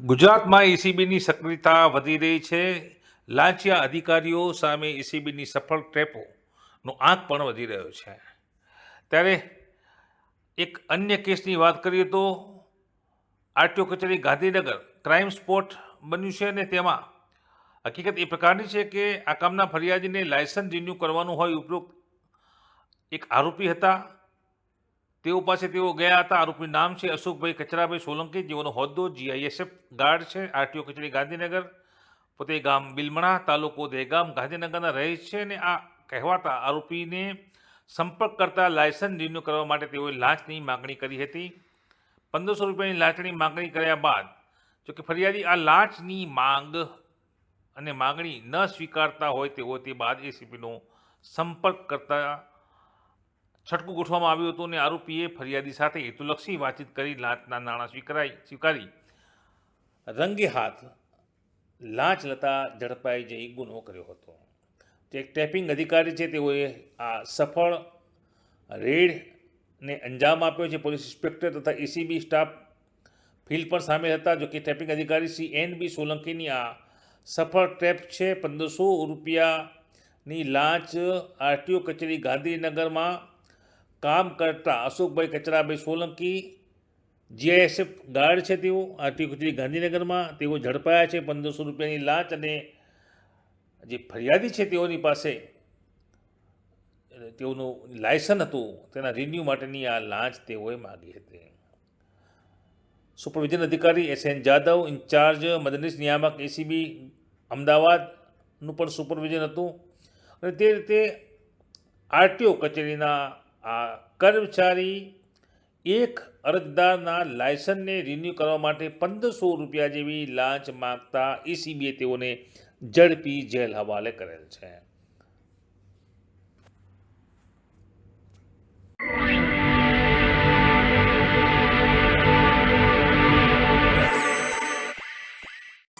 ગુજરાતમાં એસીબીની સક્રિયતા વધી રહી છે. લાંચિયા અધિકારીઓ સામે એસીબીની સફળ ટ્રેપોનો આંક પણ વધી રહ્યો છે. ત્યારે એક અન્ય કેસની વાત કરીએ તો આરટીઓ કચેરી ગાંધીનગર ક્રાઇમ સ્પોટ બન્યું છે અને તેમાં હકીકત એ પ્રકારની છે કે આ કામના ફરિયાદીને લાયસન્સ રિન્યૂ કરવાનું હોય ઉપરોક્ત એક આરોપી હતા. તેઓ પાસે તેઓ ગયા હતા. આરોપી નામ છે અશોકભાઈ કચરાભાઈ સોલંકી. જેઓનો હોદ્દો જીઆઈએસએફ ગાર્ડ છે. આરટીઓ કચેરી ગાંધીનગર, પોતે ગામ બિલમણા તાલુકો દહેગામ ગાંધીનગરના રહે છે અને આ કહેવાતા આરોપીને સંપર્ક કરતા લાયસન્સ રિન્યૂ કરવા માટે તેઓએ લાંચની માગણી કરી હતી. પંદરસો રૂપિયાની લાંચની માગણી કર્યા બાદ જોકે ફરિયાદી આ લાંચની માંગ અને માગણી ન સ્વીકારતા હોય તેઓ તે બાદ એસીપીનો સંપર્ક કરતા છટકું ગોઠવવામાં આવ્યું હતું અને આરોપીએ ફરિયાદી સાથે હેતુલક્ષી વાતચીત કરી લાંચના નાણાં સ્વીકારાઈ સ્વીકારી. રંગે હાથ લાંચ લતા ઝડપાઈ જઈ ગુનો કર્યો હતો. એક ટેપિંગ અધિકારી છે, તેઓએ આ સફળ રેડને અંજામ આપ્યો છે. પોલીસ ઇન્સ્પેક્ટર તથા એસીબી સ્ટાફ ફિલ્ડ પણ સામેલ હતા જોકે ટેપિંગ અધિકારી સી એન બી સોલંકીની આ સફળ ટ્રેપ છે. પંદરસો રૂપિયાની લાંચ આરટીઓ કચેરી ગાંધીનગરમાં કામ કરતા અશોકભાઈ કચરાભાઈ સોલંકી, જીઆઈએસએફ ગાર્ડ છે તેઓ આરટીઓ કુચરી ગાંધીનગરમાં તેઓ ઝડપાયા છે પંદરસો રૂપિયાની લાંચ અને જે ફરિયાદી છે તેઓની પાસે તેઓનું લાયસન હતું, તેના રિન્યૂ માટેની આ લાંચ તેઓએ માગી હતી. સુપરવિઝન અધિકારી એસ એન જાદવ, ઇન્ચાર્જ મદદનીશ નિયામક એસીબી અમદાવાદનું પણ સુપરવિઝન હતું. અને તે રીતે આરટીઓ કચેરીના આ કર્મચારી એક અરજદારના લાયસન્સને રિન્યૂ કરવા માટે પંદરસો રૂપિયા જેવી લાંચ માગતા એસીબીએ તેઓને ઝડપી જેલ હવાલે કરેલ છે.